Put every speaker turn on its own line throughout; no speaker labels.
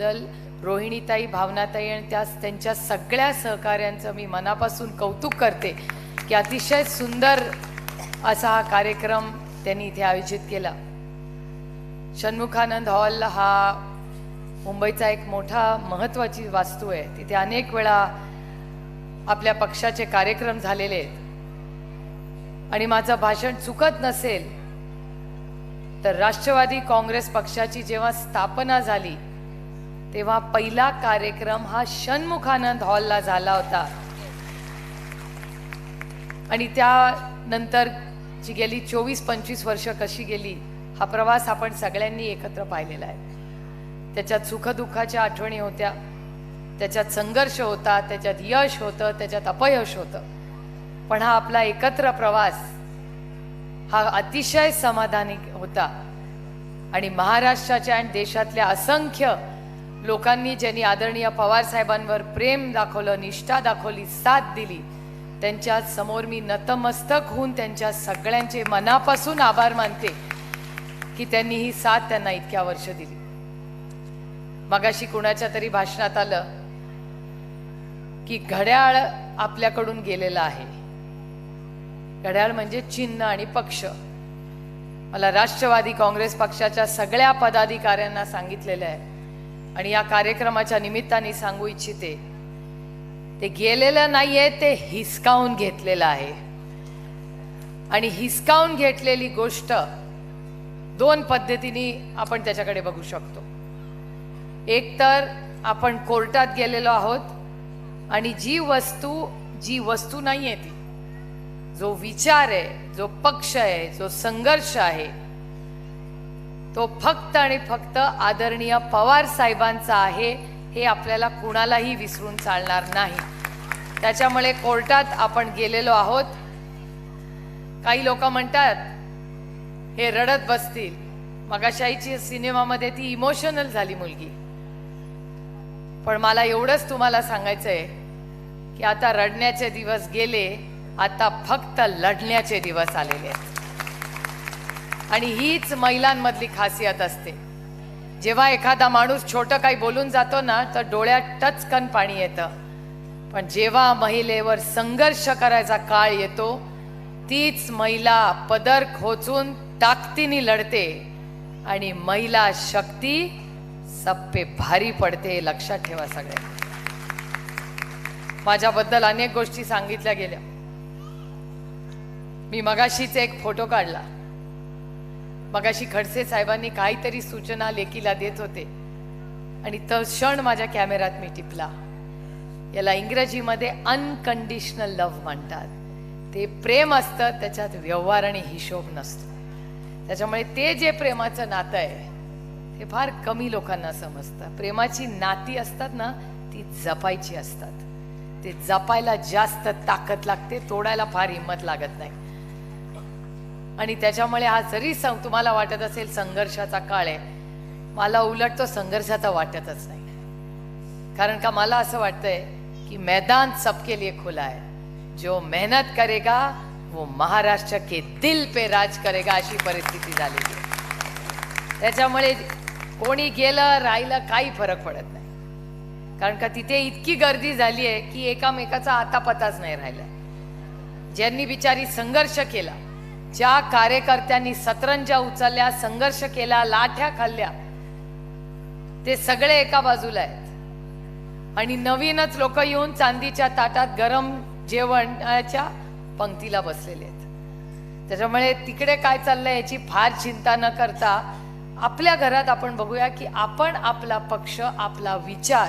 केल्याबद्दल रोहिणीताई भावनाताई आणि त्या त्यांच्या सगळ्या सहकाऱ्यांचं मी मनापासून कौतुक करते की अतिशय सुंदर असा हा कार्यक्रम त्यांनी इथे आयोजित केला. षण्मुखानंद हॉल हा मुंबईचा एक मोठा महत्त्वाची वास्तू आहे. तिथे अनेक वेळा आपल्या पक्षाचे कार्यक्रम झालेले आहेत. आणि माझं भाषण चुकत नसेल तर राष्ट्रवादी काँग्रेस पक्षाची जेव्हा स्थापना झाली तेव्हा पहिला कार्यक्रम हा षण्मुखानंद हॉलला झाला होता. आणि त्यानंतर जी गेली चोवीस पंचवीस वर्ष कशी गेली हा प्रवास आपण सगळ्यांनी एकत्र पाहिलेला आहे. त्याच्यात सुखदुःखाच्या आठवणी होत्या त्याच्यात संघर्ष होता त्याच्यात यश होतं त्याच्यात अपयश होतं. पण हा आपला एकत्र प्रवास हा अतिशय समाधानी होता. आणि महाराष्ट्राच्या आणि देशातल्या असंख्य लोकांनी ज्यांनी आदरणीय पवार साहेबांवर प्रेम दाखवलं निष्ठा दाखवली साथ दिली त्यांच्यासमोर मी नतमस्तक होऊन त्यांच्या सगळ्यांचे मनापासून आभार मानते की त्यांनी ही साथ त्यांना इतक्या वर्ष दिली. मगाशी कुणाच्या तरी भाषणात आलं की घड्याळ आपल्याकडून गेलेलं आहे. घड्याळ म्हणजे चिन्ह आणि पक्ष. मला राष्ट्रवादी काँग्रेस पक्षाच्या सगळ्या पदाधिकाऱ्यांना सांगितलेलं आहे. आणि या कार्यक्रमाच्या निमित्ताने सांगू इच्छिते ते गेलेलं नाहीये ते हिसकावून घेतलेलं आहे. आणि हिसकावून घेतलेली गोष्ट दोन पद्धतीने आपण त्याच्याकडे बघू शकतो. एक तर आपण कोर्टात गेलेलो आहोत आणि जी वस्तू जी वस्तू नाही आहे ती जो विचार आहे जो पक्ष आहे जो संघर्ष आहे तो फक्त आणि फक्त आदरणीय पवार साहेबांचा आहे हे आपल्याला कुणालाही विसरून चालणार नाही. त्याच्यामुळे कोर्टात आपण गेलेलो आहोत. काही लोक म्हणतात हे रडत बसतील. मगाशाईची सिनेमामध्ये ती इमोशनल झाली मुलगी. पण मला एवढंच तुम्हाला सांगायचं आहे की आता रडण्याचे दिवस गेले आता फक्त लढण्याचे दिवस आलेले आहेत. आणि हीच महिलांमधली खासियत असते. जेव्हा एखादा माणूस छोटं काही बोलून जातो ना तर डोळ्यात टचकन पाणी येतं. पण जेव्हा महिलेवर संघर्ष करायचा काळ येतो तीच महिला पदर खोचून ताकदीने लढते आणि महिला शक्ती सप्पे भारी पडते हे लक्षात ठेवा सगळ्या माझ्याबद्दल अनेक गोष्टी सांगितल्या गेल्या. मी मगाशीच एक फोटो काढला. मगाशी खडसे साहेबांनी काहीतरी सूचना लेकीला देत होते. आणि तो क्षण माझ्या कॅमेरात मी टिपला. याला इंग्रजीमध्ये अनकंडिशनल लव्ह म्हणतात. ते प्रेम असतं त्याच्यात व्यवहार आणि हिशोब नसतो. त्याच्यामुळे ते जे प्रेमाचं नातं आहे ते फार कमी लोकांना समजतं. प्रेमाची नाती असतात ना ती जपायची असतात. ते जपायला जास्त ताकद लागते तोडायला फार हिंमत लागत नाही. आणि त्याच्यामुळे हा जरी सं तुम्हाला वाटत असेल संघर्षाचा काळ आहे मला उलट तो संघर्षाचा वाटतच नाही. कारण का मला असं वाटतंय की मैदान सबके लिए खुला है. जो मेहनत करेगा वो महाराष्ट्र के दिल पे राज करेगा अशी परिस्थिती झालेली आहे. त्याच्यामुळे कोणी गेलं राहिलं काही फरक पडत नाही. कारण का तिथे इतकी गर्दी झाली आहे की एकामेकाचा आतापताच नाही राहिला. ज्यांनी बिचारी संघर्ष केला ज्या कार्यकर्त्यांनी सतरंजा उचलल्या संघर्ष केला लाठ्या खाल्ल्या ते सगळे एका बाजूला आहेत. आणि नवीनच लोक येऊन चांदीच्या ताटात गरम जेवणाच्या पंक्तीला बसलेले आहेत. त्याच्यामुळे तिकडे काय चाललंय याची फार चिंता न करता आपल्या घरात आपण बघूया की आपण आपला पक्ष आपला विचार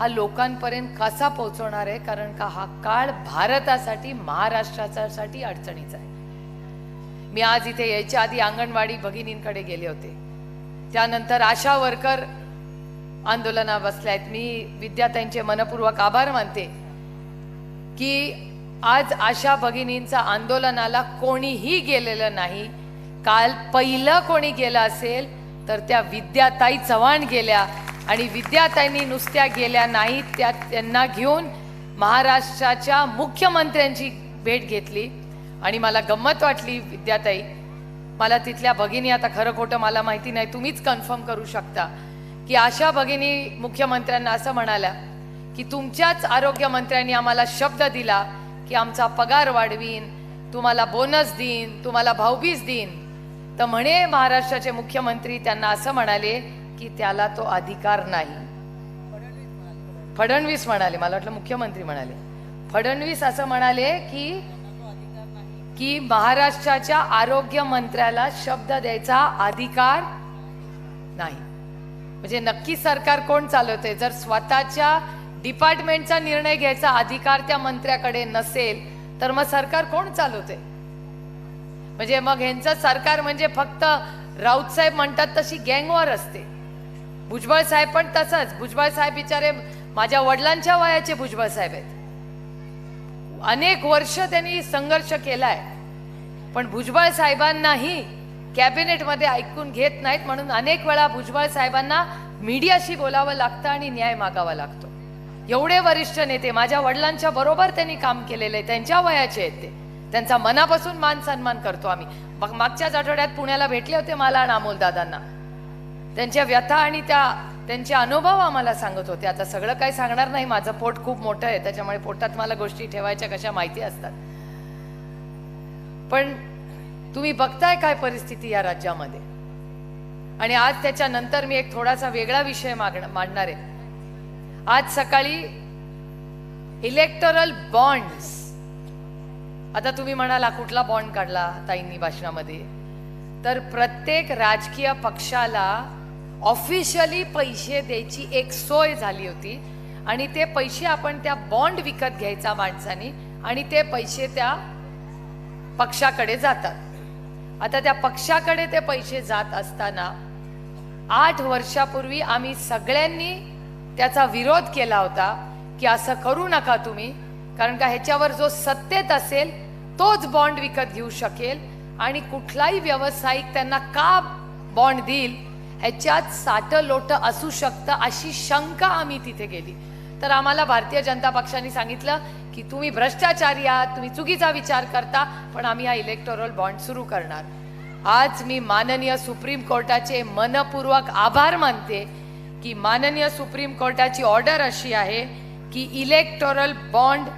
हा लोकांपर्यंत कसा पोहोचवणार आहे? कारण का हा काळ भारतासाठी महाराष्ट्रासाठी अडचणीचा आहे. मी आज इथे यायच्या आधी अंगणवाडी भगिनींकडे गेले होते. त्यानंतर आशा वर्कर आंदोलना बसल्या आहेत. मी विद्यार्थ्यांचे मनपूर्वक आभार मानते की आज आशा भगिनींचा आंदोलनाला कोणीही गेलेलं नाही. काल पहिलं कोणी गेलं असेल तर त्या विद्याताई चव्हाण गेल्या आणि विद्याताईंनी नुसत्या गेल्या नाहीत. त्या त्यांना घेऊन महाराष्ट्राच्या मुख्यमंत्र्यांची भेट घेतली. आणि मला गंमत वाटली विद्याताई. मला तिथल्या भगिनी आता खरं खोटं मला माहिती नाही तुम्हीच कन्फर्म करू शकता की आशा भगिनी मुख्यमंत्र्यांना असं म्हणाल्या की तुमच्याच आरोग्यमंत्र्यांनी आम्हाला शब्द दिला की आमचा पगार वाढवीन तुम्हाला बोनस देईन तुम्हाला भाऊबीज देईन. तर म्हणे महाराष्ट्राचे मुख्यमंत्री त्यांना असं म्हणाले की त्याला तो अधिकार नाही. फडणवीस म्हणाले मला वाटलं मुख्यमंत्री म्हणाले. फडणवीस असं म्हणाले की की महाराष्ट्राच्या आरोग्य मंत्र्याला शब्द द्यायचा अधिकार नाही. म्हणजे नक्की सरकार कोण चालवते जर स्वतःच्या डिपार्टमेंटचा निर्णय घ्यायचा अधिकार त्या मंत्र्याकडे नसेल तर मग सरकार कोण चालवते म्हणजे मग ह्यांचं सरकार म्हणजे फक्त राऊत साहेब म्हणतात तशी गँगवर असते. भुजबळ साहेब पण तसंच. भुजबळ साहेब बिचारे माझ्या वडिलांच्या वयाचे भुजबळ साहेब आहेत. अनेक वर्ष त्यांनी संघर्ष केलाय. पण भुजबळ साहेबांनाही कॅबिनेटमध्ये ऐकून घेत नाहीत म्हणून अनेक वेळा भुजबळ साहेबांना मीडियाशी बोलावं लागतं आणि न्याय मागावा लागतो. एवढे वरिष्ठ नेते माझ्या वडिलांच्या बरोबर त्यांनी काम केलेलं आहे त्यांच्या वयाचे आहेत ते. त्यांचा मनापासून मान सन्मान करतो आम्ही. मग मागच्याच आठवड्यात पुण्याला भेटले होते मला आणि अमोल दादांना. त्यांच्या व्यथा आणि त्या त्यांचे अनुभव आम्हाला सांगत होते. आता सगळं काही सांगणार नाही. माझं पोट खूप मोठं आहे. त्याच्यामुळे पोटात मला गोष्टी ठेवायच्या कशा माहिती असतात. पण तुम्ही बघताय काय परिस्थिती या राज्यामध्ये? आणि आज त्याच्यानंतर मी एक थोडासा वेगळा विषय मागण मांडणार आहे. आज सकाळी इलेक्टरल बॉन्ड्स आता तुम्ही म्हणाला कुठला बॉन्ड काढला ताईंनी भाषणामध्ये? तर प्रत्येक राजकीय पक्षाला ऑफिशियली पैसे द्यायची एक सोय झाली होती. आणि ते पैसे आपण त्या बॉन्ड विकत घ्यायचा माणसानी आणि ते पैसे त्या पक्षाकडे जातात. आता त्या पक्षाकडे ते पैसे जात असताना आठ वर्षापूर्वी आम्ही सगळ्यांनी त्याचा विरोध केला होता की असं करू नका तुम्ही कारण का ह्याच्यावर जो सत्तेत असेल तोच बॉन्ड विकत घेऊ शकेल आणि कुठलाही व्यावसायिक त्यांना का बॉन्ड देईल ह्याच्यात साठं लोटं असू शकतं अशी शंका आम्ही तिथे गेली तर आम्हाला भारतीय जनता पक्षाने सांगितलं की तुम्ही भ्रष्टाचारी आहात तुम्ही चुकीचा विचार करता पण आम्ही हा इलेक्टोरल बॉन्ड सुरू करणार. आज मी माननीय सुप्रीम कोर्टाचे मनपूर्वक आभार मानते की माननीय सुप्रीम कोर्टाची ऑर्डर अशी आहे की इलेक्टोरल बॉन्ड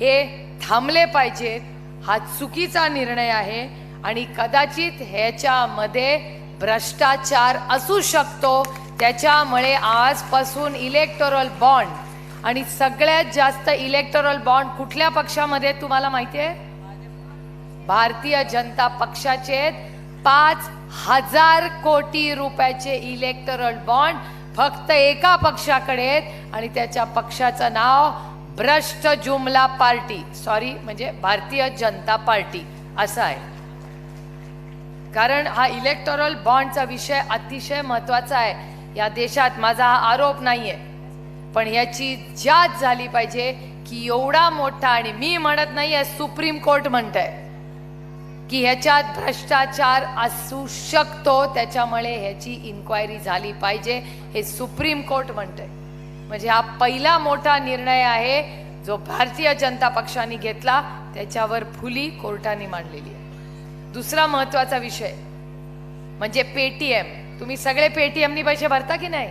हे थांबले पाहिजेत. हा चुकीचा निर्णय आहे आणि कदाचित ह्याच्यामध्ये भ्रष्टाचार असू शकतो त्याच्यामुळे आजपासून इलेक्टोरल बॉन्ड आणि सगळ्यात जास्त इलेक्टोरल बॉन्ड कुठल्या पक्षामध्ये तुम्हाला माहिती आहे? भारतीय जनता पक्षाचे पाच हजार कोटी रुपयाचे इलेक्टोरल बॉन्ड फक्त एका पक्षाकडे आहेत आणि त्याच्या पक्षाचं नाव भ्रष्ट जुमला पार्टी सॉरी म्हणजे भारतीय जनता पार्टी असं आहे. कारण हा इलेक्टोरल बॉन्डचा विषय अतिशय महत्त्वाचा आहे. या देशात माझा हा आरोप नाही आहे पण याची जाच झाली पाहिजे की एवढा मोठा आणि मी म्हणत नाही आहे सुप्रीम कोर्ट म्हणत आहे की ह्याच्यात भ्रष्टाचार असू शकतो त्याच्यामुळे ह्याची इन्क्वायरी झाली पाहिजे हे सुप्रीम कोर्ट म्हणत आहे म्हणजे हा पहिला मोठा निर्णय आहे जो भारतीय जनता पक्षाने घेतला त्याच्यावर फुली कोर्टाने मांडलेली आहे. दुसरा महत्त्वाचा विषय म्हणजे पेटीएम. तुम्ही सगळे पेटीएमनी पैसे भरता की नाही?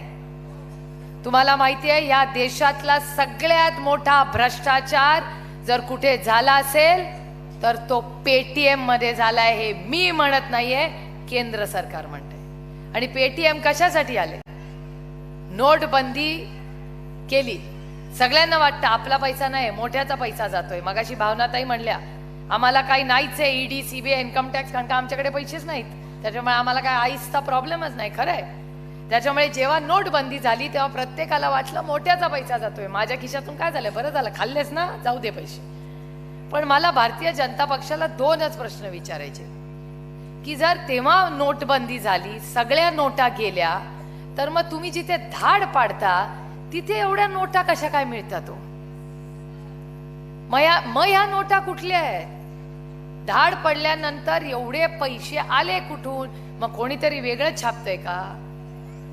तुम्हाला माहिती आहे या देशातला सगळ्यात मोठा भ्रष्टाचार जर कुठे झाला असेल तर तो पेटीएममध्ये झालाय हे मी म्हणत नाहीये केंद्र सरकार म्हणते आणि पेटीएम कशासाठी आले? नोटबंदी केली. सगळ्यांना वाटतं आपला पैसा नाही मोठ्याचा पैसा जातोय. मगाशी भावनाताई म्हणल्या आम्हाला काही नाहीच आहे ईडी सीबीआय इन्कम टॅक्स कारण का आमच्याकडे पैसेच नाहीत? त्याच्यामुळे आम्हाला काय आईसचा प्रॉब्लेमच नाही खरं आहे त्याच्यामुळे जेव्हा नोटबंदी झाली तेव्हा प्रत्येकाला वाटलं मोठ्याचा पैसा जातोय. माझ्या खिशातून काय झालं? बरं झालं खाल्लेस ना जाऊ दे पैसे. पण मला भारतीय जनता पक्षाला दोनच प्रश्न विचारायचे. की जर तेव्हा नोटबंदी झाली सगळ्या नोटा गेल्या तर मग तुम्ही जिथे धाड पाडता तिथे एवढ्या नोटा कशा काय मिळतात हो? मया मग ह्या नोटा कुठल्या आहेत? धाड पडल्यानंतर एवढे पैसे आले कुठून? मग कोणीतरी वेगळं छापतंय का?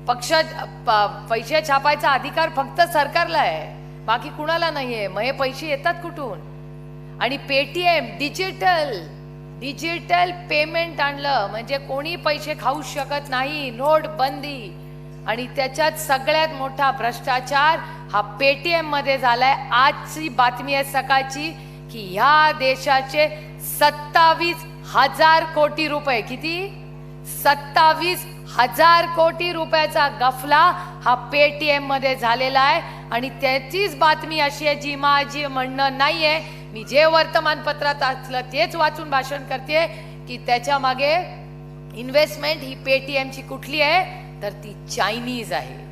पक्ष प- पैसे छापायचा अधिकार फक्त सरकारला आहे. बाकी कुणाला नाहीये. मग हे पैसे येतात कुठून? आणि पेटीएम डिजिटल डिजिटल पेमेंट आणलं. म्हणजे कोणी पैसे खाऊ शकत नाही. नोट बंदी आणि त्याच्यात सगळ्यात मोठा भ्रष्टाचार हा पेटीएममध्ये झालाय. आजची बातमी आहे सकाळची की ह्या देशाचे सत्तावीस हजार कोटी रुपये किती? सत्तावीस हजार कोटी रुपयाचा गफला हा पेटीएममध्ये झालेला आहे. आणि त्याचीच बातमी अशी आहे जी माझी म्हणणं नाहीये. मी जे वर्तमानपत्रात असलं तेच वाचून भाषण करते की त्याच्यामागे इन्व्हेस्टमेंट ही पेटीएमची कुठली आहे? तर ती चायनीज आहे.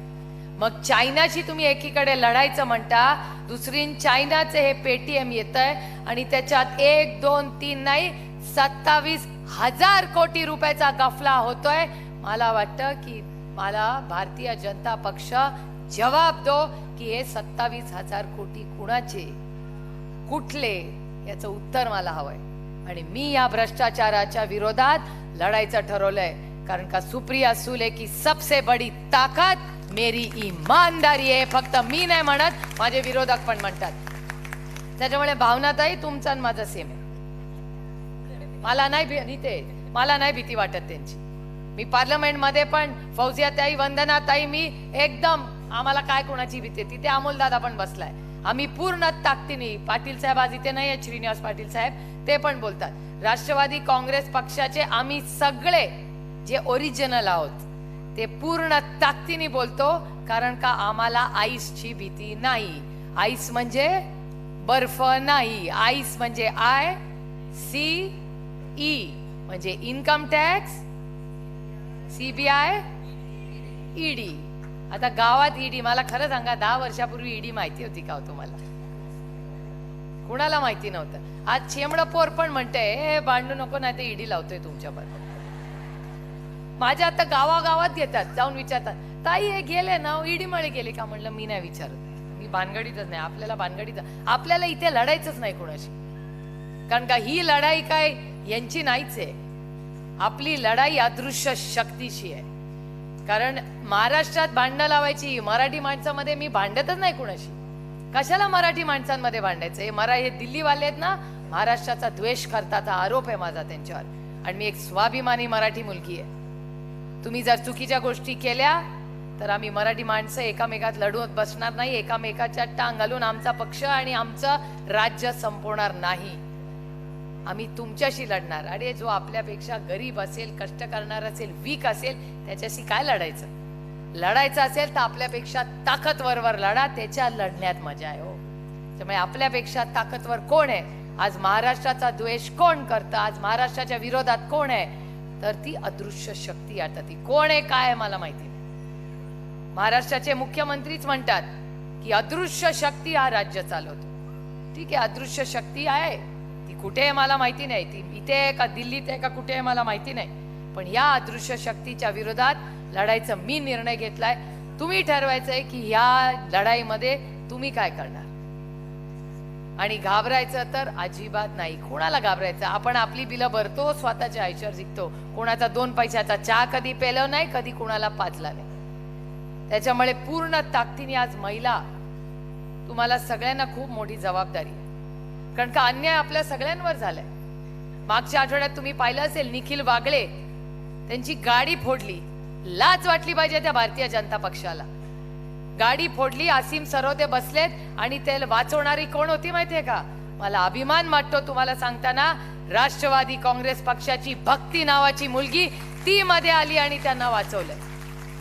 मग चायनाशी तुम्ही एकीकडे लढायचं म्हणता दुसरीन चायनाचे हे पेटीएम येत आहे आणि त्याच्यात एक दोन तीन नाही सत्तावीस हजार कोटी रुपयाचा गफला होतोय. मला वाटतं की मला भारतीय जनता पक्ष जवाब दो की हे सत्तावीस हजार कोटी कुणाचे? कुठले? याचं उत्तर मला हवंय. आणि मी या भ्रष्टाचाराच्या विरोधात लढायचं ठरवलंय. कारण का सुप्रिया सुले की सबसे बडी ताकद मेरी इमानदारी आहे. फक्त मी नाही म्हणत माझे विरोधक पण म्हणतात. त्याच्यामुळे भावनाताई तुमचा आणि माझा सेम आहे. मला नाही भी- मला नाही भीती वाटत त्यांची. मी पार्लमेंटमध्ये पण फौजियाताई वंदनाताई मी एकदम आम्हाला काय कोणाची भीती आहे? तिथे अमोलदादा पण बसलाय. आम्ही पूर्ण ताकदीने पाटील साहेब आज इथे नाही आहेत श्रीनिवास पाटील साहेब ते पण बोलतात. राष्ट्रवादी काँग्रेस पक्षाचे आम्ही सगळे जे ओरिजिनल आहोत ते पूर्ण ताकदीने बोलतो कारण का आम्हाला आईसची भीती नाही. आईस म्हणजे बर्फ नाही. आईस म्हणजे आय सी ई म्हणजे इन्कम टॅक्स सीबीआय ईडी आता गावात ईडी मला खरं सांगा दहा वर्षापूर्वी ईडी माहिती होती का हो तुम्हाला? कुणाला माहिती नव्हतं? आज चेमड पोर पण म्हणते हे भांडू नको नाही ते ईडी लावतोय तुमच्याबरोबर. माझ्या आता गावागावात घेतात जाऊन विचारतात ताई हे गेले ना ईडी गेले का? म्हणलं मी नाही विचारत. मी भानगडीतच नाही आपल्याला भानगडीत आपल्याला इथे लढायचंच नाही कोणाशी. कारण का ही लढाई काय यांची नाहीच आहे. आपली लढाई अदृश्य शक्तीशी आहे. कारण महाराष्ट्रात भांडणं लावायची मराठी माणसामध्ये मी भांडतच नाही कुणाशी. कशाला मराठी माणसांमध्ये भांडायचं? हे मरा हे दिल्लीवाले आहेत ना महाराष्ट्राचा द्वेष करताचा आरोप आहे माझा त्यांच्यावर. आणि मी एक स्वाभिमानी मराठी मुलगी आहे. तुम्ही जर चुकीच्या गोष्टी केल्या तर आम्ही मराठी माणसं एकामेकात लढवत बसणार नाही. एकामेकाच्या टांग घालून आमचा पक्ष आणि आमचं राज्य संपवणार नाही. आम्ही तुमच्याशी लढणार. अरे जो आपल्यापेक्षा गरीब असेल कष्ट करणार असेल वीक असेल त्याच्याशी काय लढायचं? लढायचं असेल तर आपल्यापेक्षा ताकदवरवर लढा. त्याच्या लढण्यात मजा आहे हो. त्यामुळे आपल्यापेक्षा ताकदवर कोण आहे? आज महाराष्ट्राचा द्वेष कोण करतं? आज महाराष्ट्राच्या विरोधात कोण आहे? तर ती अदृश्य शक्ती आता ती. कोण आहे काय मला माहिती नाही. महाराष्ट्राचे मुख्यमंत्रीच म्हणतात की अदृश्य शक्ती हा राज्य चालवतो. ठीक आहे अदृश्य शक्ती आहे. ती कुठे आहे मला माहिती नाही. ती इथे आहे का दिल्लीत आहे का कुठे आहे मला माहिती नाही. पण या अदृश्य शक्तीच्या विरोधात लढायचा मी निर्णय घेतलाय. तुम्ही ठरवायचंय की ह्या लढाईमध्ये तुम्ही काय करणार? आणि घाबरायचं तर अजिबात नाही. कोणाला घाबरायचं? आपण आपली बिलं भरतो स्वतःच्या आयुष्यावर जिंकतो. कोणाचा दोन पैशाचा चहा कधी पेलं नाही कधी कोणाला पाजला नाही. त्याच्यामुळे पूर्ण ताकदीने आज महिला तुम्हाला सगळ्यांना खूप मोठी जबाबदारी. आहे कारण का अन्याय आपल्या सगळ्यांवर झालाय. मागच्या आठवड्यात तुम्ही पाहिलं असेल निखिल वागळे त्यांची गाडी फोडली. लाच वाटली पाहिजे त्या भारतीय जनता पक्षाला. गाडी फोडली आसिम सरोदे बसलेत आणि ते वाचवणारी कोण होती माहितीये का? मला अभिमान वाटतो तुम्हाला सांगताना. राष्ट्रवादी काँग्रेस पक्षाची भक्ती नावाची मुलगी ती मध्ये आली आणि त्यांना वाचवलंय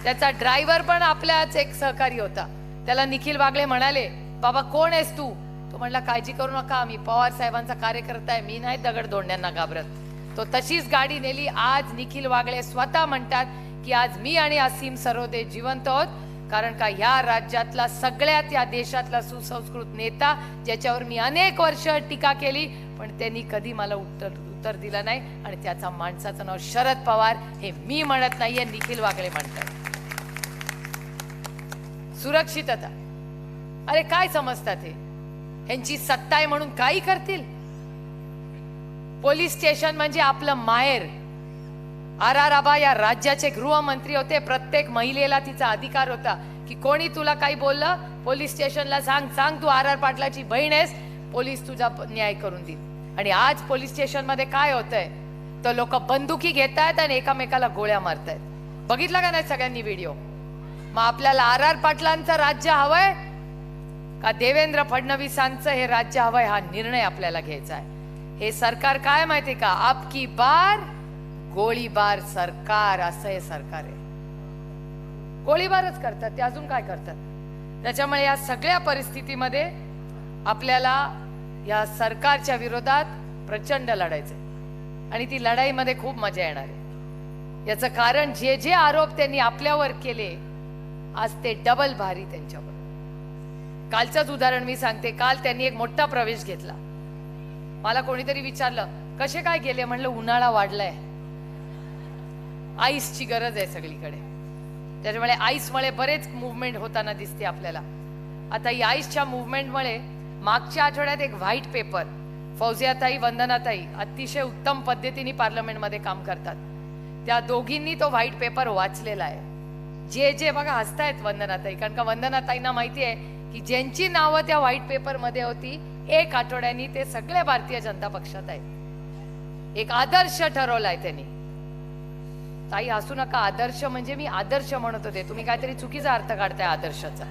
त्याचा ड्रायव्हर पण आपल्याच एक सहकारी होता. त्याला निखिल वागळे म्हणाले बाबा कोण आहेस तू? तो म्हणला काळजी करू नका मी पवार साहेबांचा कार्यकर्ता आहे. मी नाही दगड धोंड्यांना घाबरत. तो तशीच गाडी नेली. आज निखिल वागळे स्वतः म्हणतात की आज मी आणि असीम सरोदे जिवंत आहोत. कारण का या राज्यातला सगळ्यात या देशातला सुसंस्कृत नेता ज्याच्यावर मी अनेक वर्ष टीका केली पण त्यांनी कधी मला उत्तर उत्तर दिलं नाही आणि त्याचा माणसाचं नाव शरद पवार हे मी म्हणत नाहीये निखिल वागळे म्हणतात. सुरक्षितता. अरे काय समजतात हे? ह्यांची सत्ता आहे म्हणून काही करतील? पोलीस स्टेशन म्हणजे आपलं माहेर. आर आर आबा या राज्याचे गृहमंत्री होते. प्रत्येक महिलेला तिचा अधिकार होता. की कोणी तुला काही बोललं? पोलीस स्टेशनला सांग सांग तू आर आर पाटलाची बहीण आहेस. पोलीस तुझा न्याय करून देईल. आणि आज पोलीस स्टेशनमध्ये काय होतंय? तर लोक बंदुकी घेत आहेत आणि एकामेकाला गोळ्या मारतायत. बघितला का नाही सगळ्यांनी व्हिडिओ? मग आपल्याला आर आर पाटलांचं राज्य हवंय? का देवेंद्र फडणवीसांचं हे राज्य हवंय? हा निर्णय आपल्याला घ्यायचा आहे. हे सरकार काय माहितीये का? आपकी बार गोळीबार सरकार असं हे सरकार आहे. गोळीबारच करतात ते अजून काय करतात? त्याच्यामुळे या सगळ्या परिस्थितीमध्ये आपल्याला या सरकारच्या विरोधात प्रचंड लढायचंय आणि ती लढाईमध्ये खूप मजा येणार आहे. याचं कारण जे जे आरोप त्यांनी आपल्यावर केले आज ते डबल भारी त्यांच्यावर. कालचंच उदाहरण मी सांगते काल त्यांनी एक मोठा प्रवेश घेतला. मला कोणीतरी विचारलं कसे काय गेले? म्हणलं उन्हाळा वाढलाय. आईसची गरज आहे सगळीकडे. त्याच्यामुळे आईसमुळे बरेच मुवमेंट होताना दिसते आपल्याला. आता या आईसच्या मुवमेंटमुळे मागच्या आठवड्यात एक व्हाईट पेपर फौजियाताई वंदनाताई अतिशय उत्तम पद्धतीने पार्लमेंटमध्ये काम करतात. त्या दोघींनी तो व्हाईट पेपर वाचलेला आहे. जे जे बघा हसतायत वंदनाताई कारण का वंदनाताईंना माहिती आहे की ज्यांची नावं त्या व्हाईट पेपरमध्ये होती एक आठवड्यानी ते सगळे भारतीय जनता पक्षात आहेत. एक आदर्श ठरवलाय त्यांनी. ताई हसू नका. आदर्श म्हणजे मी आदर्श म्हणत होते. तुम्ही काहीतरी चुकीचा अर्थ काढताय आदर्शाचा.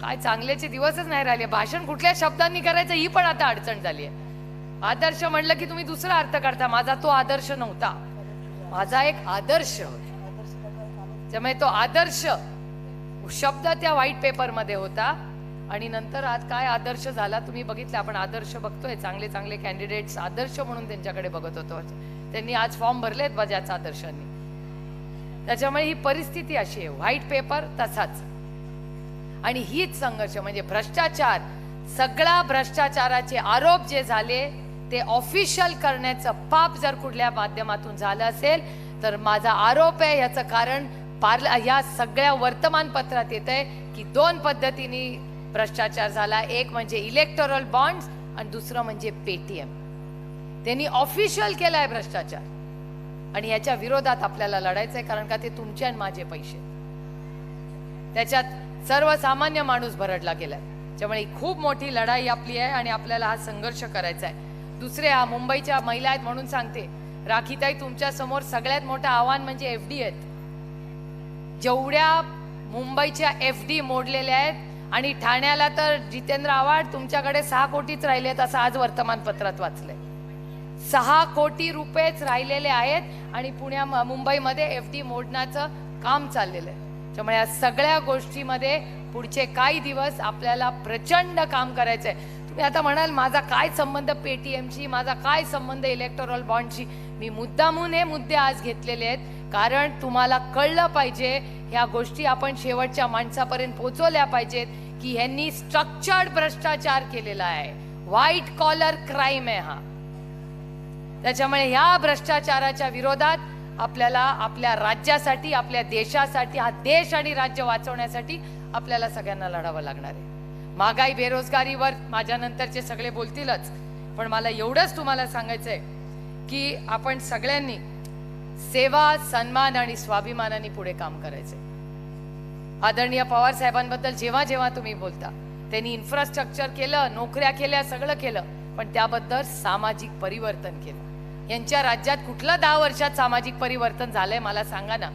काय चांगल्याचे दिवसच नाही राहिले. भाषण कुठल्या शब्दांनी करायचं ही पण आता अडचण झाली आहे आदर्श म्हणलं की तुम्ही दुसरा अर्थ काढता. माझा तो आदर्श नव्हता. माझा एक आदर्श त्यामुळे तो आदर्श शब्द त्या व्हाईट पेपरमध्ये होता. आणि नंतर आज काय आदर्श झाला तुम्ही बघितलं. आपण आदर्श बघतोय. चांगले चांगले कॅन्डिडेट्स आदर्श म्हणून त्यांच्याकडे बघत होतो. त्यांनी आज फॉर्म भरलेत बजाच्या आदर्शांनी त्याच्यामुळे ही परिस्थिती अशी आहे. व्हाईट पेपर तसाच. आणि हीच संघर्ष म्हणजे भ्रष्टाचार सगळा भ्रष्टाचाराचे आरोप जे झाले ते ऑफिशियल करण्याचं पाप जर कुठल्या माध्यमातून झालं असेल तर माझा आरोप आहे याचं कारण पार्ल ह्या सगळ्या वर्तमानपत्रात येत आहे की दोन पद्धतीने भ्रष्टाचार झाला. एक म्हणजे इलेक्टोरल बॉन्ड्स आणि दुसरं म्हणजे पेटीएम त्यांनी ऑफिशियल केलाय भ्रष्टाचार. आणि याच्या विरोधात आपल्याला लढायचंय कारण का ते तुमचे आणि माझे पैसे. त्याच्यात सर्वसामान्य माणूस भरडला गेलाय. त्यामुळे खूप मोठी लढाई आपली आहे आणि आपल्याला हा संघर्ष करायचा आहे दुसरे हा मुंबईच्या महिला आहेत म्हणून सांगते. राखीताई तुमच्यासमोर सगळ्यात मोठं आव्हान म्हणजे एफ डी आहेत. जेवढ्या मुंबईच्या एफ डी मोडलेल्या आहेत आणि ठाण्याला तर जितेंद्र आव्हाड तुमच्याकडे सहा कोटीच राहिले आहेत असं आज वर्तमानपत्रात वाचलंय. सहा कोटी रुपयेच राहिलेले आहेत आणि पुण्या मुंबईमध्ये एफ डी मोडण्याचं काम चाललेलं आहे. त्यामुळे या सगळ्या गोष्टीमध्ये पुढचे काही दिवस आपल्याला प्रचंड काम करायचंय. तुम्ही आता म्हणाल माझा काय संबंध पेटीएमशी माझा काय संबंध इलेक्टोरल बॉन्डशी? मी मुद्दामून हे मुद्दे आज घेतलेले आहेत कारण तुम्हाला कळलं पाहिजे ह्या गोष्टी आपण शेवटच्या माणसापर्यंत पोहोचवल्या पाहिजेत की ह्यांनी स्ट्रक्चर्ड भ्रष्टाचार केलेला आहे. व्हाईट कॉलर क्राईम आहे हा. त्याच्यामुळे ह्या भ्रष्टाचाराच्या विरोधात आपल्याला आपल्या राज्यासाठी आपल्या देशासाठी हा देश आणि राज्य वाचवण्यासाठी आपल्याला सगळ्यांना लढावं लागणार आहे. महागाई बेरोजगारीवर माझ्या नंतरचे सगळे बोलतीलच पण मला एवढंच तुम्हाला सांगायचंय की आपण सगळ्यांनी सेवा सन्मान आणि स्वाभिमानाने पुढे काम करायचंय. आदरणीय पवार साहेबांबद्दल जेव्हा जेव्हा तुम्ही बोलता त्यांनी इन्फ्रास्ट्रक्चर केलं नोकऱ्या केल्या सगळं केलं पण त्याबद्दल सामाजिक परिवर्तन केलं. यांच्या राज्यात कुठलं दहा वर्षात सामाजिक परिवर्तन झालंय मला सांगा ना.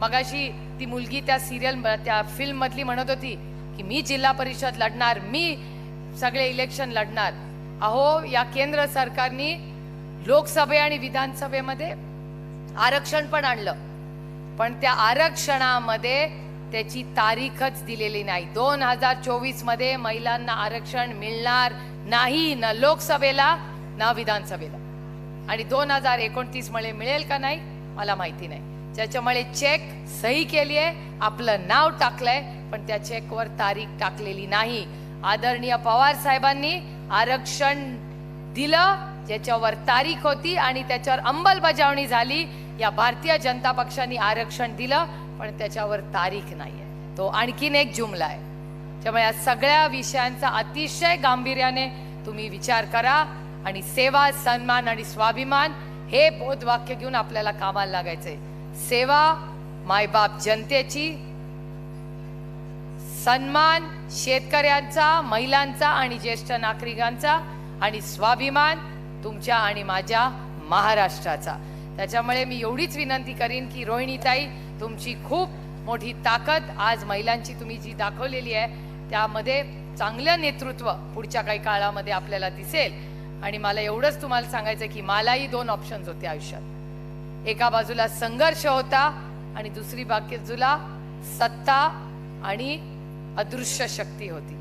मगाशी ती मुलगी त्या सिरियल त्या फिल्म मधली म्हणत होती की मी जिल्हा परिषद लढणार मी सगळे इलेक्शन लढणार. अहो या केंद्र सरकारने लोकसभे आणि विधानसभेमध्ये आरक्षण पण आणलं. पण त्या आरक्षणामध्ये त्याची तारीखच दिलेली नाही. दोन हजार चोवीसमध्ये महिलांना आरक्षण मिळणार नाही ना लोकसभेला ना विधानसभेला. आणि दोन हजार एकोणतीसमध्ये मिळेल का नाही मला माहिती नाही. त्याच्यामुळे चेक सही केली आहे आपलं नाव टाकलंय पण त्या चेकवर तारीख टाकलेली नाही. आदरणीय पवार साहेबांनी आरक्षण दिलं ज्याच्यावर तारीख होती आणि त्याच्यावर अंमलबजावणी झाली. या भारतीय जनता पक्षाने आरक्षण दिलं पण त्याच्यावर तारीख नाहीये. तो आणखीन एक जुमला आहे. त्यामुळे या सगळ्या विषयांचा अतिशय गांभीर्याने तुम्ही विचार करा. आणि सेवा सन्मान आणि स्वाभिमान हे बोधवाक्य घेऊन आपल्याला कामाला लागायचंय. सेवा मायबाप जनतेची सन्मान शेतकऱ्यांचा महिलांचा आणि ज्येष्ठ नागरिकांचा आणि स्वाभिमान तुमच्या आणि माझ्या महाराष्ट्राचा. त्याच्यामुळे मी एवढीच विनंती करीन की रोहिणीताई तुमची खूप मोठी ताकद आज महिलांची तुम्ही जी दाखवलेली आहे त्यामध्ये चांगलं नेतृत्व पुढच्या काही काळामध्ये आपल्याला दिसेल. आणि मला एवढंच तुम्हाला सांगायचं की मलाही दोन ऑप्शन्स होते आयुष्यात. एका बाजूला संघर्ष होता आणि दुसरी बाजूला सत्ता आणि अदृश्य शक्ती होती.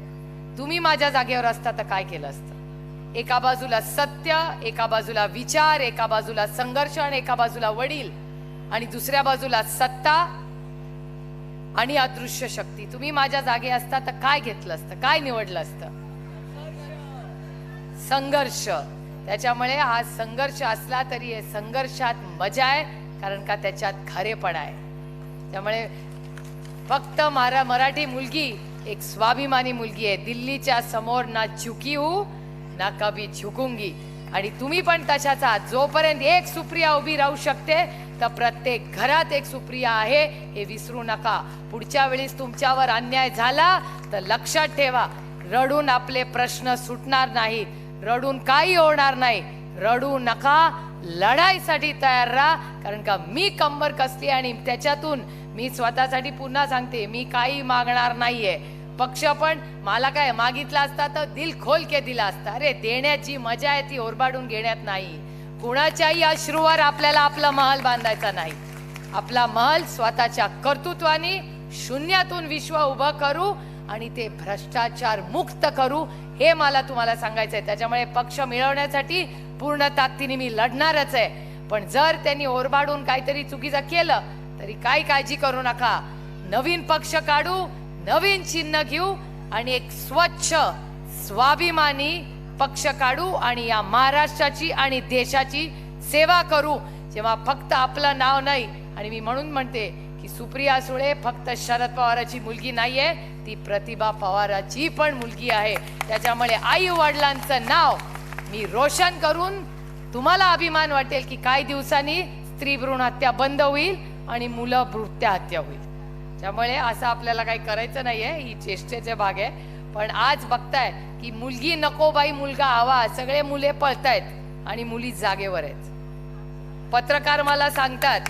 तुम्ही माझ्या जागेवर असता तर काय केलं असतं? एका बाजूला सत्य एका बाजूला विचार एका बाजूला संघर्ष आणि एका बाजूला वडील आणि दुसऱ्या बाजूला सत्ता आणि अदृश्य शक्ती. तुम्ही माझ्या जागे असता तर काय घेतलं असतं? काय निवडलं असतं? संघर्ष. त्याच्यामुळे हा संघर्ष असला तरी हे संघर्षात मजा आहे कारण का त्याच्यात खरेपणा आहे. त्यामुळे फक्त मारा मराठी मुलगी एक स्वाभिमानी मुलगी आहे. दिल्लीच्या समोर ना झुकी हू ना कभी झुकूंगी. आणि तुम्ही पण तशाच आहात जोपर्यंत एक सुप्रिया उभी राहू शकते तर प्रत्येक घरात एक सुप्रिया आहे हे विसरू नका. पुढच्या वेळेस तुमच्यावर अन्याय झाला तर लक्षात ठेवा रडून आपले प्रश्न सुटणार नाहीत रडून काही होणार नाही. रडू नका लढाईसाठी तयार राहा कारण का मी कंबर कसली आणि त्याच्यातून मी स्वतःसाठी पुन्हा सांगते मी काही मागणार नाहीये. पक्ष पण मला काय मागितला असता तर दिल खोल के दिला असता. अरे देण्याची मजा आहे ती ओरबाडून घेण्यात नाही. कुणाच्याही अश्रूवर आपल्याला आपला महल बांधायचा नाही. आपला महल स्वतःच्या कर्तृत्वाने शून्यातून विश्व उभं करू आणि ते भ्रष्टाचार मुक्त करू हे मला तुम्हाला सांगायचं आहे त्याच्यामुळे पक्ष मिळवण्यासाठी पूर्ण ताकदीने मी लढणारच आहे. पण जर त्यांनी ओरबाडून काहीतरी चुकीचं केलं तरी काय काळजी करू नका. नवीन पक्ष काढू नवीन चिन्ह घेऊ आणि एक स्वच्छ स्वाभिमानी पक्ष काढू आणि या महाराष्ट्राची आणि देशाची सेवा करू. जेव्हा फक्त आपलं नाव नाही आणि मी म्हणून म्हणते की सुप्रिया सुळे फक्त शरद पवाराची मुलगी नाहीये ती प्रतिभा पवाराची पण मुलगी आहे. त्याच्यामुळे आई वडिलांचं नाव मी रोशन करून तुम्हाला अभिमान वाटेल की काही दिवसांनी स्त्री भ्रूण हत्या बंद होईल आणि मुलं भ्रूत्या हत्या होईल. त्यामुळे असं आपल्याला काही करायचं नाहीये ही चेष्टेचे भाग आहे. पण आज बघताय की मुलगी नको बाई मुलगा हवा सगळे मुले पळतायत आणि मुली जागेवर आहेत. पत्रकार मला सांगतात